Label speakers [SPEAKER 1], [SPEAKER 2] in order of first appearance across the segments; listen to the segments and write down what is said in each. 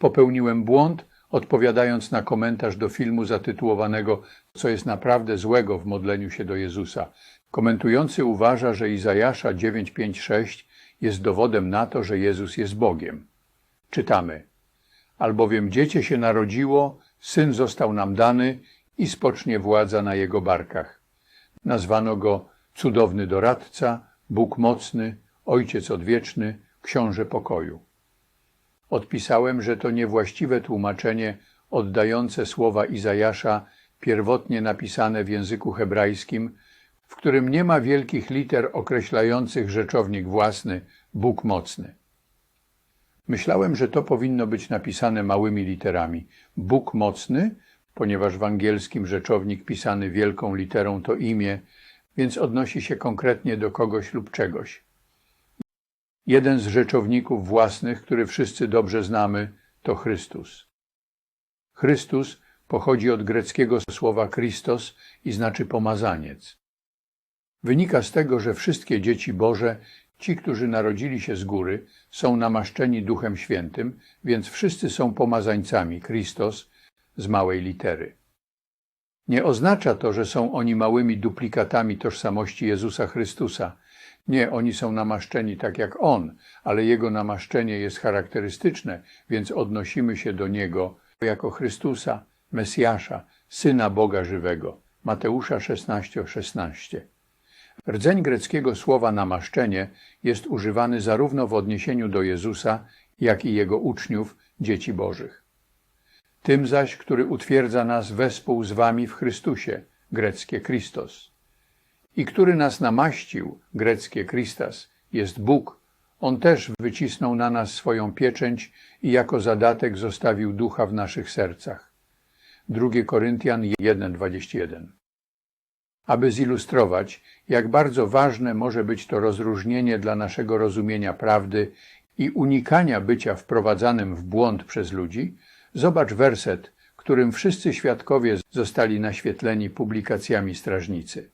[SPEAKER 1] Popełniłem błąd, odpowiadając na komentarz do filmu zatytułowanego Co jest naprawdę złego w modleniu się do Jezusa. Komentujący uważa, że Izajasza 956 jest dowodem na to, że Jezus jest Bogiem. Czytamy: Albowiem dziecię się narodziło, syn został nam dany i spocznie władza na jego barkach. Nazwano go cudowny doradca, Bóg mocny, Ojciec odwieczny, Książę pokoju. Odpisałem, że to niewłaściwe tłumaczenie oddające słowa Izajasza, pierwotnie napisane w języku hebrajskim, w którym nie ma wielkich liter określających rzeczownik własny, Bóg mocny. Myślałem, że to powinno być napisane małymi literami. Bóg mocny, ponieważ w angielskim rzeczownik pisany wielką literą to imię, więc odnosi się konkretnie do kogoś lub czegoś. Jeden z rzeczowników własnych, który wszyscy dobrze znamy, to Chrystus. Chrystus pochodzi od greckiego słowa Christos i znaczy pomazaniec. Wynika z tego, że wszystkie dzieci Boże, ci, którzy narodzili się z góry, są namaszczeni Duchem Świętym, więc wszyscy są pomazańcami Christos z małej litery. Nie oznacza to, że są oni małymi duplikatami tożsamości Jezusa Chrystusa. Nie, oni są namaszczeni tak jak On, ale Jego namaszczenie jest charakterystyczne, więc odnosimy się do Niego jako Chrystusa, Mesjasza, Syna Boga żywego. Mateusza 16:16. 16. Rdzeń greckiego słowa namaszczenie jest używany zarówno w odniesieniu do Jezusa, jak i Jego uczniów, dzieci Bożych. Tym zaś, który utwierdza nas wespół z wami w Chrystusie, greckie Christos. I który nas namaścił, greckie Christas, jest Bóg. On też wycisnął na nas swoją pieczęć i jako zadatek zostawił ducha w naszych sercach. 2 Koryntian 1:21 aby zilustrować, jak bardzo ważne może być to rozróżnienie dla naszego rozumienia prawdy i unikania bycia wprowadzanym w błąd przez ludzi, zobacz werset, którym wszyscy świadkowie zostali naświetleni publikacjami strażnicy.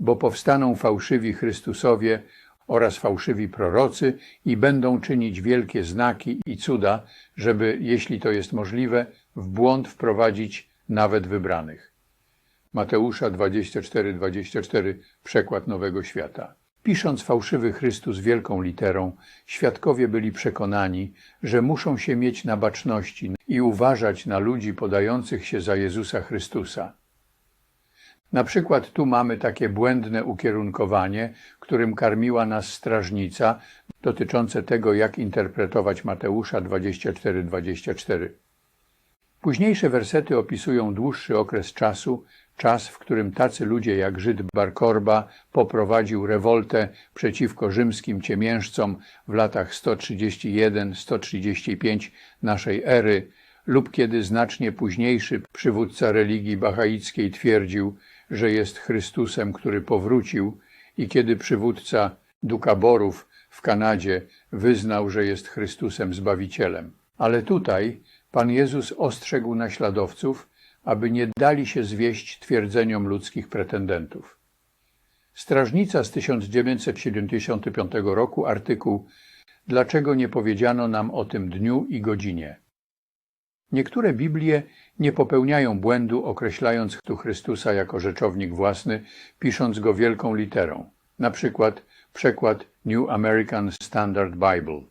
[SPEAKER 1] Bo powstaną fałszywi Chrystusowie oraz fałszywi prorocy i będą czynić wielkie znaki i cuda, żeby, jeśli to jest możliwe, w błąd wprowadzić nawet wybranych. Mateusza 24:24 24, przekład Nowego Świata. Pisząc fałszywy Chrystus wielką literą, świadkowie byli przekonani, że muszą się mieć na baczności i uważać na ludzi podających się za Jezusa Chrystusa. Na przykład tu mamy takie błędne ukierunkowanie, którym karmiła nas strażnica, dotyczące tego, jak interpretować Mateusza 24:24. 24. Późniejsze wersety opisują dłuższy okres czasu, czas, w którym tacy ludzie jak Żyd Bar Korba poprowadził rewoltę przeciwko rzymskim ciemiężcom w latach 131-135 naszej ery, lub kiedy znacznie późniejszy przywódca religii bahaickiej twierdził, że jest Chrystusem, który powrócił, i kiedy przywódca Dukaborów w Kanadzie wyznał, że jest Chrystusem Zbawicielem. Ale tutaj Pan Jezus ostrzegł naśladowców, aby nie dali się zwieść twierdzeniom ludzkich pretendentów. Strażnica z 1975 roku, artykuł Dlaczego nie powiedziano nam o tym dniu i godzinie? Niektóre Biblie nie popełniają błędu, określając tu Chrystusa jako rzeczownik własny, pisząc go wielką literą. Na przykład przekład New American Standard Bible.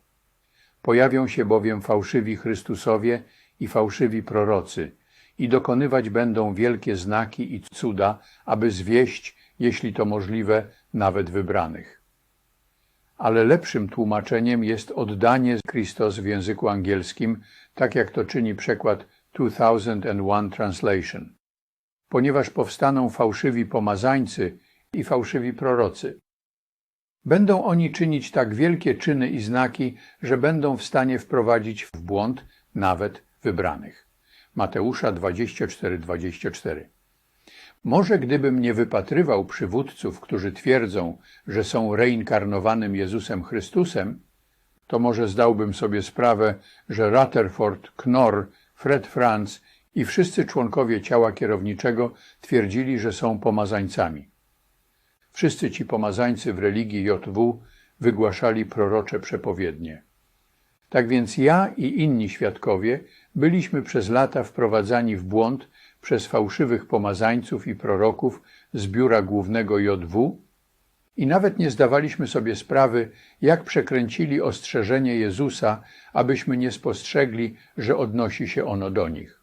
[SPEAKER 1] Pojawią się bowiem fałszywi Chrystusowie i fałszywi prorocy, i dokonywać będą wielkie znaki i cuda, aby zwieść, jeśli to możliwe, nawet wybranych. Ale lepszym tłumaczeniem jest oddanie Christos w języku angielskim, tak jak to czyni przekład 2001 Translation. Ponieważ powstaną fałszywi pomazańcy i fałszywi prorocy. Będą oni czynić tak wielkie czyny i znaki, że będą w stanie wprowadzić w błąd nawet wybranych. Mateusza 24:24. Może gdybym nie wypatrywał przywódców, którzy twierdzą, że są reinkarnowanym Jezusem Chrystusem, to może zdałbym sobie sprawę, że Rutherford, Knorr, Fred Franz i wszyscy członkowie ciała kierowniczego twierdzili, że są pomazańcami. Wszyscy ci pomazańcy w religii JW wygłaszali prorocze przepowiednie. Tak więc ja i inni świadkowie byliśmy przez lata wprowadzani w błąd przez fałszywych pomazańców i proroków z biura głównego JW i nawet nie zdawaliśmy sobie sprawy, jak przekręcili ostrzeżenie Jezusa, abyśmy nie spostrzegli, że odnosi się ono do nich.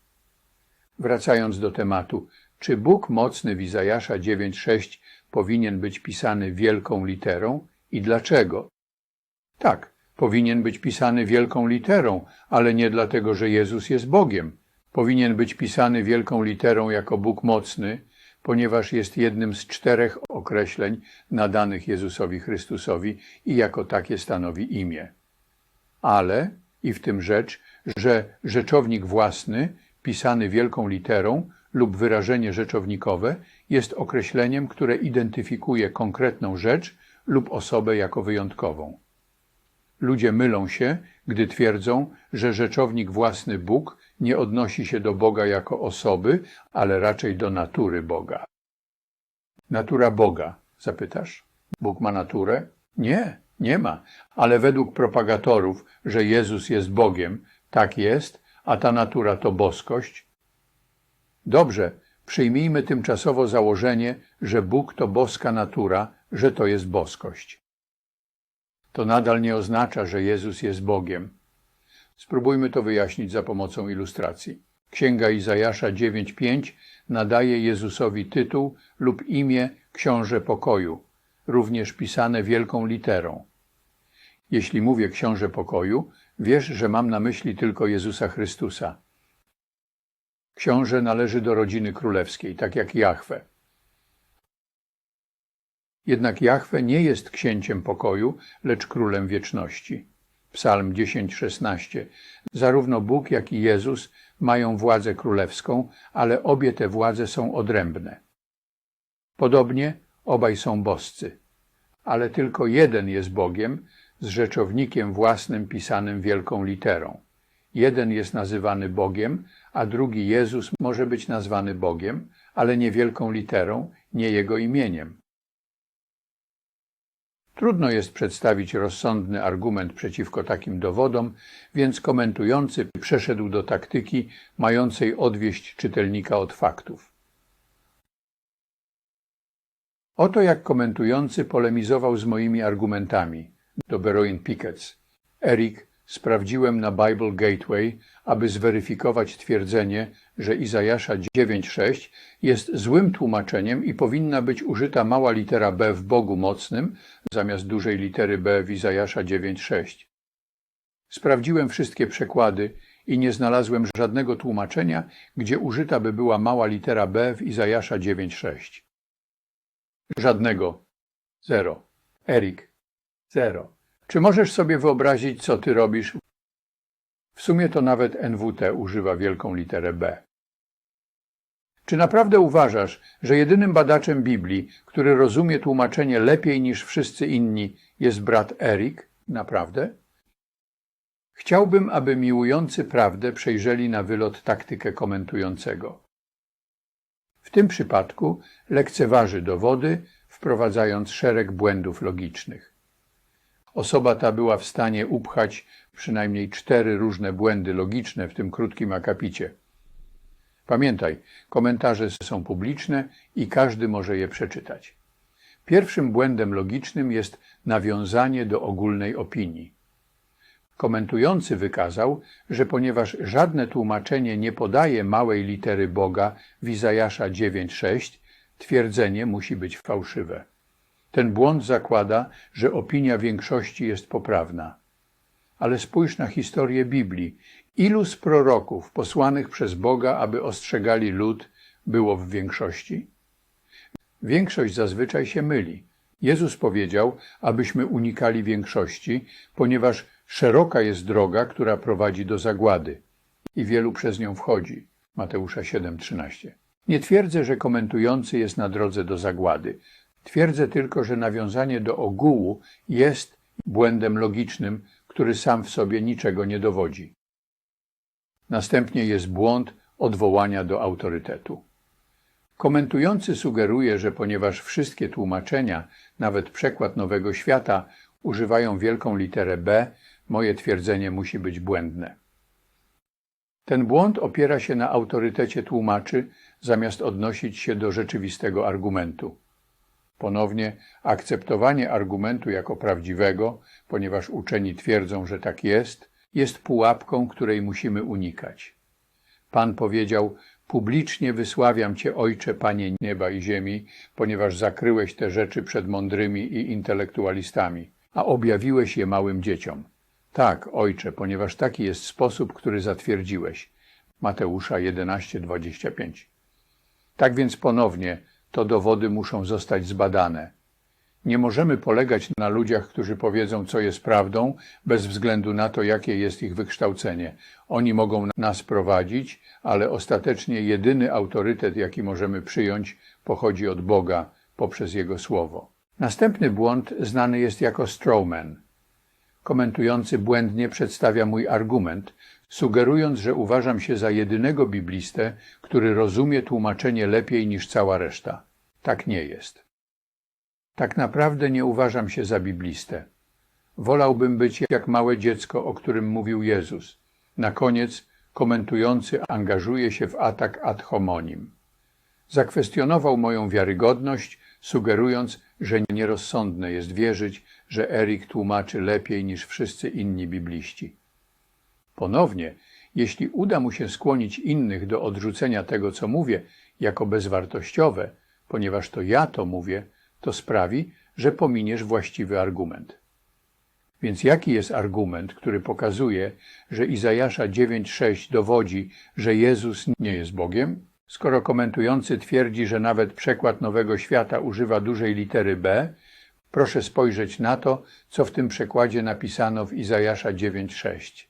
[SPEAKER 1] Wracając do tematu, czy Bóg mocny w Izajasza 9:6 powinien być pisany wielką literą i dlaczego? Tak, powinien być pisany wielką literą, ale nie dlatego, że Jezus jest Bogiem. Powinien być pisany wielką literą jako Bóg mocny, ponieważ jest jednym z czterech określeń nadanych Jezusowi Chrystusowi i jako takie stanowi imię. Ale, i w tym rzecz, że rzeczownik własny, pisany wielką literą lub wyrażenie rzeczownikowe, jest określeniem, które identyfikuje konkretną rzecz lub osobę jako wyjątkową. Ludzie mylą się, gdy twierdzą, że rzeczownik własny Bóg nie odnosi się do Boga jako osoby, ale raczej do natury Boga. Natura Boga, zapytasz? Bóg ma naturę? Nie, nie ma, ale według propagatorów, że Jezus jest Bogiem, tak jest, a ta natura to boskość. Dobrze, przyjmijmy tymczasowo założenie, że Bóg to boska natura, że to jest boskość. To nadal nie oznacza, że Jezus jest Bogiem. Spróbujmy to wyjaśnić za pomocą ilustracji. Księga Izajasza 9:5 nadaje Jezusowi tytuł lub imię Książę Pokoju, również pisane wielką literą. Jeśli mówię Książę Pokoju, wiesz, że mam na myśli tylko Jezusa Chrystusa. Książę należy do rodziny królewskiej, tak jak Jahwe. Jednak Jahwe nie jest księciem pokoju, lecz królem wieczności. Psalm 10:16. Zarówno Bóg, jak i Jezus mają władzę królewską, ale obie te władze są odrębne. Podobnie obaj są boscy, ale tylko jeden jest Bogiem z rzeczownikiem własnym pisanym wielką literą. Jeden jest nazywany Bogiem, a drugi Jezus może być nazwany Bogiem, ale nie wielką literą, nie jego imieniem. Trudno jest przedstawić rozsądny argument przeciwko takim dowodom, więc komentujący przeszedł do taktyki mającej odwieść czytelnika od faktów. Oto jak komentujący polemizował z moimi argumentami do Beroin Pickets. Eric sprawdziłem na Bible Gateway, aby zweryfikować twierdzenie, że Izajasza 9:6 jest złym tłumaczeniem i powinna być użyta mała litera B w Bogu mocnym zamiast dużej litery B w Izajasza 9:6. Sprawdziłem wszystkie przekłady i nie znalazłem żadnego tłumaczenia, gdzie użyta by była mała litera B w Izajasza 9:6. Żadnego. Zero. Erik. Zero. Czy możesz sobie wyobrazić, co ty robisz? W sumie to nawet NWT używa wielką literę B. Czy naprawdę uważasz, że jedynym badaczem Biblii, który rozumie tłumaczenie lepiej niż wszyscy inni, jest brat Erik? Naprawdę? Chciałbym, aby miłujący prawdę przejrzeli na wylot taktykę komentującego. W tym przypadku lekceważy dowody, wprowadzając szereg błędów logicznych. Osoba ta była w stanie upchać przynajmniej cztery różne błędy logiczne w tym krótkim akapicie. Pamiętaj, komentarze są publiczne i każdy może je przeczytać. Pierwszym błędem logicznym jest nawiązanie do ogólnej opinii. Komentujący wykazał, że ponieważ żadne tłumaczenie nie podaje małej litery Boga w Izajasza 9:6, twierdzenie musi być fałszywe. Ten błąd zakłada, że opinia większości jest poprawna. Ale spójrz na historię Biblii. Ilu z proroków posłanych przez Boga, aby ostrzegali lud, było w większości? Większość zazwyczaj się myli. Jezus powiedział, abyśmy unikali większości, ponieważ szeroka jest droga, która prowadzi do zagłady i wielu przez nią wchodzi. Mateusza 7:13. Nie twierdzę, że komentujący jest na drodze do zagłady. Twierdzę tylko, że nawiązanie do ogółu jest błędem logicznym, który sam w sobie niczego nie dowodzi. Następnie jest błąd odwołania do autorytetu. Komentujący sugeruje, że ponieważ wszystkie tłumaczenia, nawet przekład Nowego Świata, używają wielką literę B, moje twierdzenie musi być błędne. Ten błąd opiera się na autorytecie tłumaczy, zamiast odnosić się do rzeczywistego argumentu. Ponownie, akceptowanie argumentu jako prawdziwego, ponieważ uczeni twierdzą, że tak jest, jest pułapką, której musimy unikać. Pan powiedział: Publicznie wysławiam Cię, Ojcze, Panie nieba i ziemi, ponieważ zakryłeś te rzeczy przed mądrymi i intelektualistami, a objawiłeś je małym dzieciom. Tak, Ojcze, ponieważ taki jest sposób, który zatwierdziłeś. Mateusza 11:25. Tak więc ponownie to dowody muszą zostać zbadane. Nie możemy polegać na ludziach, którzy powiedzą, co jest prawdą, bez względu na to, jakie jest ich wykształcenie. Oni mogą nas prowadzić, ale ostatecznie jedyny autorytet, jaki możemy przyjąć, pochodzi od Boga poprzez Jego Słowo. Następny błąd znany jest jako strawman. Komentujący błędnie przedstawia mój argument, sugerując, że uważam się za jedynego biblistę, który rozumie tłumaczenie lepiej niż cała reszta. Tak nie jest. Tak naprawdę nie uważam się za biblistę. Wolałbym być jak małe dziecko, o którym mówił Jezus. Na koniec komentujący angażuje się w atak ad homonim. Zakwestionował moją wiarygodność, sugerując, że nierozsądne jest wierzyć, że Erik tłumaczy lepiej niż wszyscy inni bibliści. Ponownie, jeśli uda mu się skłonić innych do odrzucenia tego, co mówię, jako bezwartościowe, ponieważ to ja to mówię, to sprawi, że pominiesz właściwy argument. Więc jaki jest argument, który pokazuje, że Izajasza 9:6 dowodzi, że Jezus nie jest Bogiem? Skoro komentujący twierdzi, że nawet przekład Nowego Świata używa dużej litery B, proszę spojrzeć na to, co w tym przekładzie napisano w Izajasza 9:6.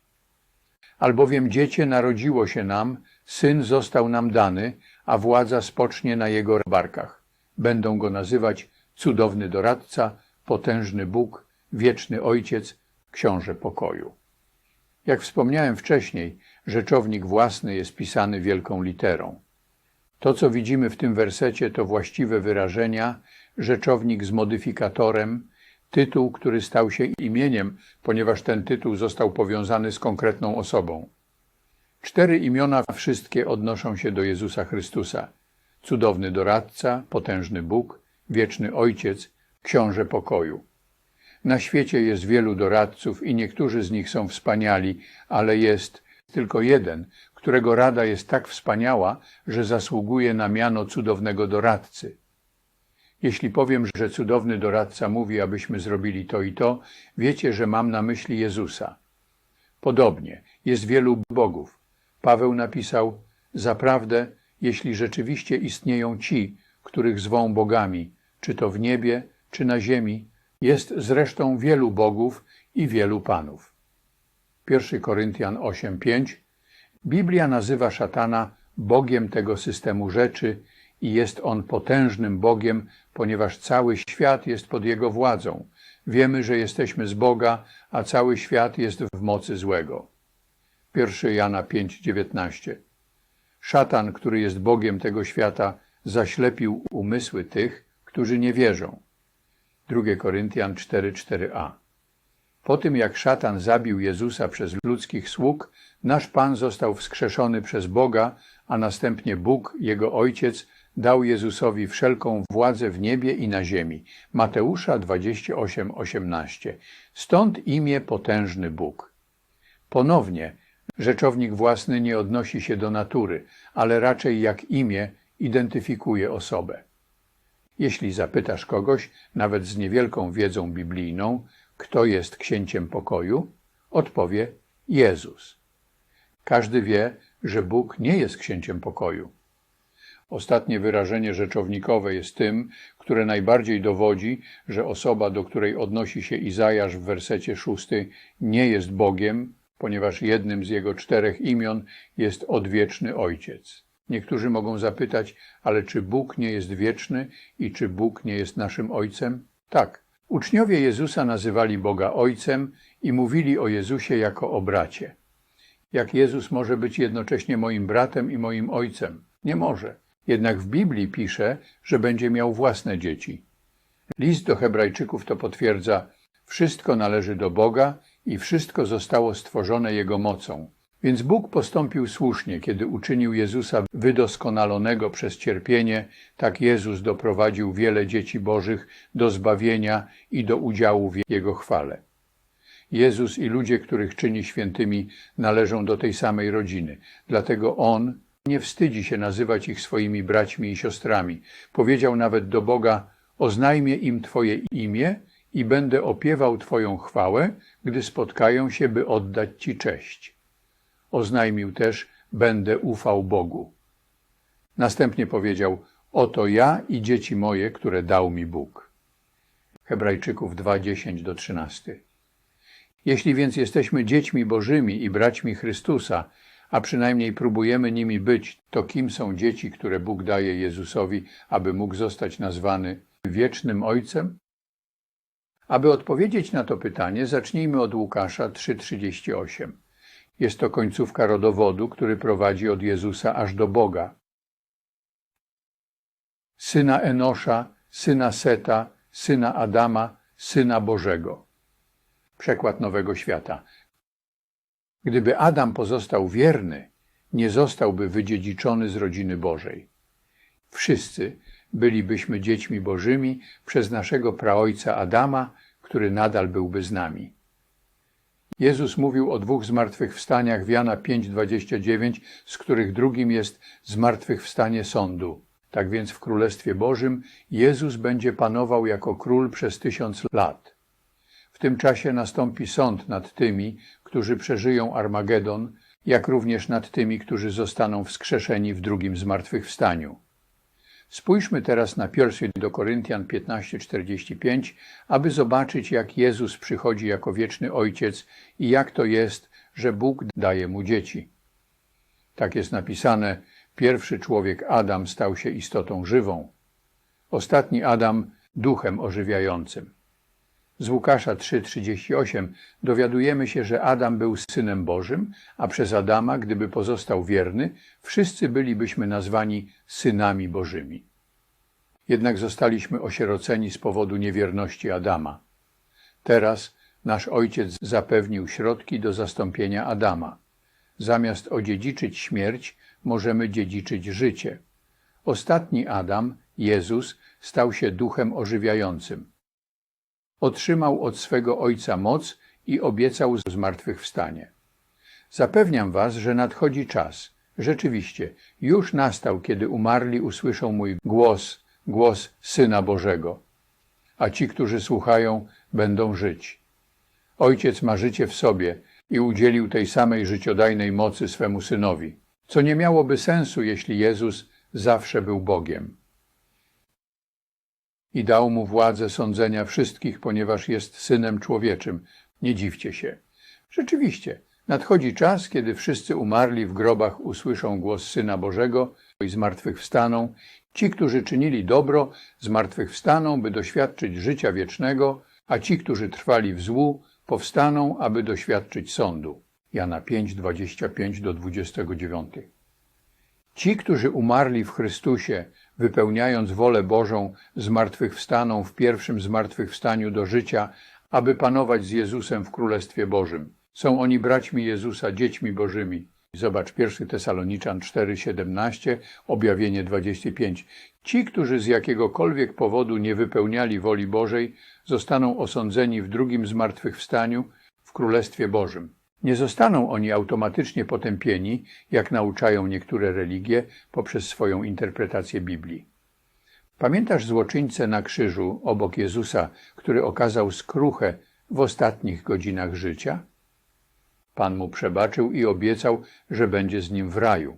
[SPEAKER 1] Albowiem dziecię narodziło się nam, syn został nam dany, a władza spocznie na jego barkach. Będą go nazywać cudowny doradca, potężny Bóg, wieczny Ojciec, książę pokoju. Jak wspomniałem wcześniej, rzeczownik własny jest pisany wielką literą. To, co widzimy w tym wersecie, to właściwe wyrażenia, rzeczownik z modyfikatorem, tytuł, który stał się imieniem, ponieważ ten tytuł został powiązany z konkretną osobą. Cztery imiona wszystkie odnoszą się do Jezusa Chrystusa. Cudowny doradca, potężny Bóg, wieczny Ojciec, książę pokoju. Na świecie jest wielu doradców i niektórzy z nich są wspaniali, ale jest tylko jeden, którego rada jest tak wspaniała, że zasługuje na miano cudownego doradcy. Jeśli powiem, że cudowny doradca mówi, abyśmy zrobili to i to, wiecie, że mam na myśli Jezusa. Podobnie, jest wielu bogów. Paweł napisał: Zaprawdę, jeśli rzeczywiście istnieją ci, których zwą bogami, czy to w niebie, czy na ziemi, jest zresztą wielu bogów i wielu panów. 1 Koryntian 8:5 Biblia nazywa szatana Bogiem tego systemu rzeczy i jest on potężnym Bogiem, ponieważ cały świat jest pod jego władzą. Wiemy, że jesteśmy z Boga, a cały świat jest w mocy złego. 1 Jana 5:19 Szatan, który jest Bogiem tego świata, zaślepił umysły tych, którzy nie wierzą. 2 Koryntian 4:4a po tym jak szatan zabił Jezusa przez ludzkich sług, nasz Pan został wskrzeszony przez Boga, a następnie Bóg, Jego Ojciec, dał Jezusowi wszelką władzę w niebie i na ziemi. Mateusza 28:18. Stąd imię potężny Bóg. Ponownie, rzeczownik własny nie odnosi się do natury, ale raczej jak imię identyfikuje osobę. Jeśli zapytasz kogoś, nawet z niewielką wiedzą biblijną, kto jest księciem pokoju, odpowie Jezus. Każdy wie, że Bóg nie jest księciem pokoju. Ostatnie wyrażenie rzeczownikowe jest tym, które najbardziej dowodzi, że osoba, do której odnosi się Izajasz w wersecie szósty, nie jest Bogiem, ponieważ jednym z jego czterech imion jest odwieczny Ojciec. Niektórzy mogą zapytać, ale czy Bóg nie jest wieczny i czy Bóg nie jest naszym Ojcem? Tak. Uczniowie Jezusa nazywali Boga Ojcem i mówili o Jezusie jako o bracie. Jak Jezus może być jednocześnie moim bratem i moim ojcem? Nie może. Jednak w Biblii pisze, że będzie miał własne dzieci. List do Hebrajczyków to potwierdza: Wszystko należy do Boga i wszystko zostało stworzone Jego mocą. Więc Bóg postąpił słusznie, kiedy uczynił Jezusa wydoskonalonego przez cierpienie, tak Jezus doprowadził wiele dzieci Bożych do zbawienia i do udziału w Jego chwale. Jezus i ludzie, których czyni świętymi, należą do tej samej rodziny. Dlatego On nie wstydzi się nazywać ich swoimi braćmi i siostrami. Powiedział nawet do Boga: Oznajmię im Twoje imię i będę opiewał Twoją chwałę, gdy spotkają się, by oddać Ci cześć. Oznajmił też: Będę ufał Bogu. Następnie powiedział: Oto ja i dzieci moje, które dał mi Bóg. Hebrajczyków 2, 10 do 13. Jeśli więc jesteśmy dziećmi Bożymi i braćmi Chrystusa, a przynajmniej próbujemy nimi być, to kim są dzieci, które Bóg daje Jezusowi, aby mógł zostać nazwany wiecznym Ojcem? Aby odpowiedzieć na to pytanie, zacznijmy od Łukasza 3:38. Jest to końcówka rodowodu, który prowadzi od Jezusa aż do Boga. Syna Enosza, syna Seta, syna Adama, syna Bożego. Przekład Nowego Świata. Gdyby Adam pozostał wierny, nie zostałby wydziedziczony z rodziny Bożej. Wszyscy bylibyśmy dziećmi Bożymi przez naszego praojca Adama, który nadal byłby z nami. Jezus mówił o dwóch zmartwychwstaniach w Jana 5:29, z których drugim jest zmartwychwstanie sądu. Tak więc w Królestwie Bożym Jezus będzie panował jako król przez tysiąc lat. W tym czasie nastąpi sąd nad tymi, którzy przeżyją Armagedon, jak również nad tymi, którzy zostaną wskrzeszeni w drugim zmartwychwstaniu. Spójrzmy teraz na pierwszy do Koryntian 15:45, aby zobaczyć, jak Jezus przychodzi jako wieczny Ojciec i jak to jest, że Bóg daje mu dzieci. Tak jest napisane: Pierwszy człowiek Adam stał się istotą żywą, ostatni Adam duchem ożywiającym. Z Łukasza 3:38 dowiadujemy się, że Adam był synem Bożym, a przez Adama, gdyby pozostał wierny, wszyscy bylibyśmy nazwani synami Bożymi. Jednak zostaliśmy osieroceni z powodu niewierności Adama. Teraz nasz ojciec zapewnił środki do zastąpienia Adama. Zamiast odziedziczyć śmierć, możemy dziedziczyć życie. Ostatni Adam, Jezus, stał się duchem ożywiającym otrzymał od swego Ojca moc i obiecał zmartwychwstanie. Zapewniam was, że nadchodzi czas. Rzeczywiście, już nastał, kiedy umarli usłyszą mój głos, głos Syna Bożego. A ci, którzy słuchają, będą żyć. Ojciec ma życie w sobie i udzielił tej samej życiodajnej mocy swemu Synowi, co nie miałoby sensu, jeśli Jezus zawsze był Bogiem i dał mu władzę sądzenia wszystkich, ponieważ jest synem człowieczym. Nie dziwcie się. Rzeczywiście, nadchodzi czas, kiedy wszyscy umarli w grobach usłyszą głos Syna Bożego i zmartwychwstaną. Ci, którzy czynili dobro, zmartwychwstaną, by doświadczyć życia wiecznego, a ci, którzy trwali w złu, powstaną, aby doświadczyć sądu. Jana 5, 25 do 29. Ci, którzy umarli w Chrystusie, wypełniając wolę Bożą, zmartwychwstaną w pierwszym zmartwychwstaniu do życia, aby panować z Jezusem w Królestwie Bożym. Są oni braćmi Jezusa, dziećmi Bożymi. Zobacz 1 Tesaloniczan 4,17, objawienie 25. Ci, którzy z jakiegokolwiek powodu nie wypełniali woli Bożej, zostaną osądzeni w drugim zmartwychwstaniu w Królestwie Bożym. Nie zostaną oni automatycznie potępieni, jak nauczają niektóre religie, poprzez swoją interpretację Biblii. Pamiętasz złoczyńcę na krzyżu obok Jezusa, który okazał skruchę w ostatnich godzinach życia? Pan mu przebaczył i obiecał, że będzie z nim w raju.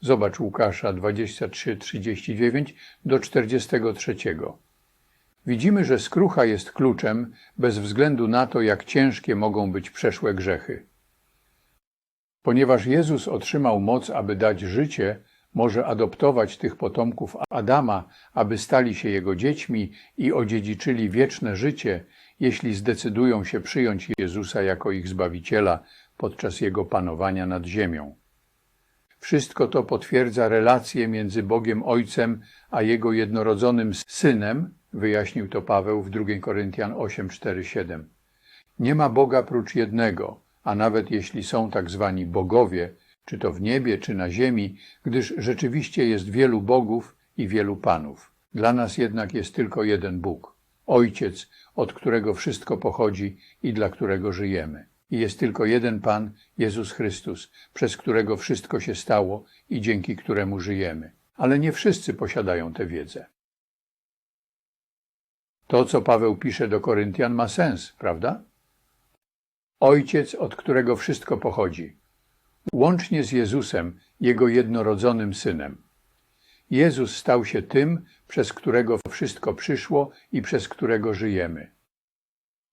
[SPEAKER 1] Zobacz Łukasza 23, 39 do 43. Widzimy, że skrucha jest kluczem bez względu na to, jak ciężkie mogą być przeszłe grzechy. Ponieważ Jezus otrzymał moc, aby dać życie, może adoptować tych potomków Adama, aby stali się jego dziećmi i odziedziczyli wieczne życie, jeśli zdecydują się przyjąć Jezusa jako ich Zbawiciela podczas jego panowania nad ziemią. Wszystko to potwierdza relację między Bogiem Ojcem a Jego jednorodzonym Synem, wyjaśnił to Paweł w 2 Koryntian 8, 4, 7. Nie ma Boga prócz jednego, a nawet jeśli są tak zwani bogowie, czy to w niebie, czy na ziemi, gdyż rzeczywiście jest wielu bogów i wielu panów. Dla nas jednak jest tylko jeden Bóg, Ojciec, od którego wszystko pochodzi i dla którego żyjemy. I jest tylko jeden Pan, Jezus Chrystus, przez którego wszystko się stało i dzięki któremu żyjemy. Ale nie wszyscy posiadają tę wiedzę. To, co Paweł pisze do Koryntian, ma sens, prawda? Ojciec, od którego wszystko pochodzi, łącznie z Jezusem, Jego jednorodzonym Synem. Jezus stał się tym, przez którego wszystko przyszło i przez którego żyjemy.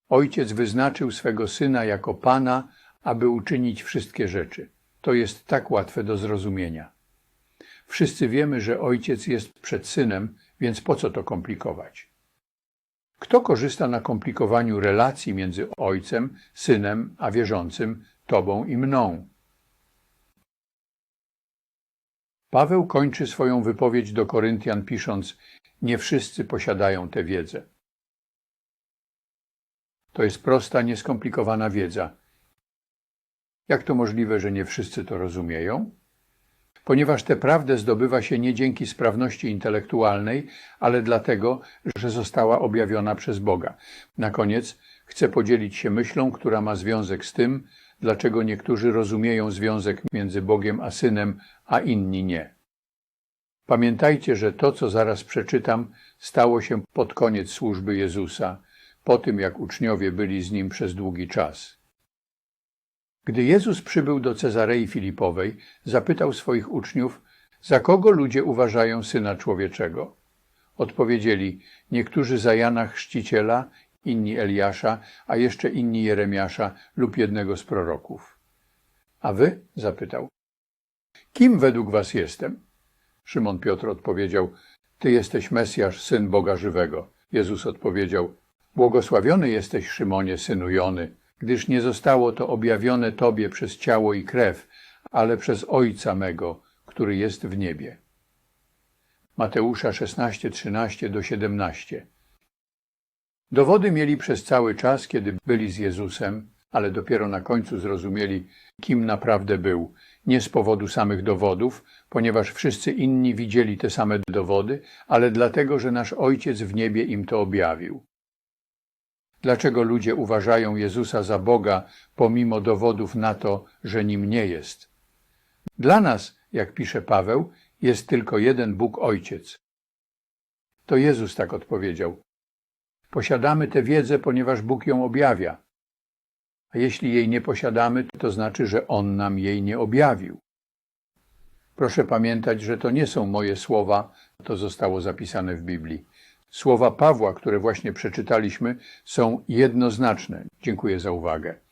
[SPEAKER 1] Ojciec wyznaczył swego Syna jako Pana, aby uczynić wszystkie rzeczy. To jest tak łatwe do zrozumienia. Wszyscy wiemy, że Ojciec jest przed Synem, więc po co to komplikować? Kto korzysta na komplikowaniu relacji między Ojcem, Synem, a wierzącym, Tobą i mną? Paweł kończy swoją wypowiedź do Koryntian pisząc: Nie wszyscy posiadają tę wiedzę. To jest prosta, nieskomplikowana wiedza. Jak to możliwe, że nie wszyscy to rozumieją? Ponieważ tę prawdę zdobywa się nie dzięki sprawności intelektualnej, ale dlatego, że została objawiona przez Boga. Na koniec chcę podzielić się myślą, która ma związek z tym, dlaczego niektórzy rozumieją związek między Bogiem a Synem, a inni nie. Pamiętajcie, że to, co zaraz przeczytam, stało się pod koniec służby Jezusa, po tym jak uczniowie byli z nim przez długi czas. Gdy Jezus przybył do Cezarei Filipowej, zapytał swoich uczniów, za kogo ludzie uważają Syna Człowieczego? Odpowiedzieli, niektórzy za Jana Chrzciciela, inni Eliasza, a jeszcze inni Jeremiasza lub jednego z proroków. A wy? zapytał. Kim według was jestem? Szymon Piotr odpowiedział, ty jesteś Mesjasz, Syn Boga Żywego. Jezus odpowiedział, błogosławiony jesteś, Szymonie, synu Jony, gdyż nie zostało to objawione Tobie przez ciało i krew, ale przez Ojca mego, który jest w niebie. Mateusza 16, 13 do 17 Dowody mieli przez cały czas, kiedy byli z Jezusem, ale dopiero na końcu zrozumieli, kim naprawdę był. Nie z powodu samych dowodów, ponieważ wszyscy inni widzieli te same dowody, ale dlatego, że nasz Ojciec w niebie im to objawił. Dlaczego ludzie uważają Jezusa za Boga, pomimo dowodów na to, że nim nie jest? Dla nas, jak pisze Paweł, jest tylko jeden Bóg Ojciec. To Jezus tak odpowiedział. Posiadamy tę wiedzę, ponieważ Bóg ją objawia. A jeśli jej nie posiadamy, to znaczy, że On nam jej nie objawił. Proszę pamiętać, że to nie są moje słowa, to zostało zapisane w Biblii. Słowa Pawła, które właśnie przeczytaliśmy, są jednoznaczne. Dziękuję za uwagę.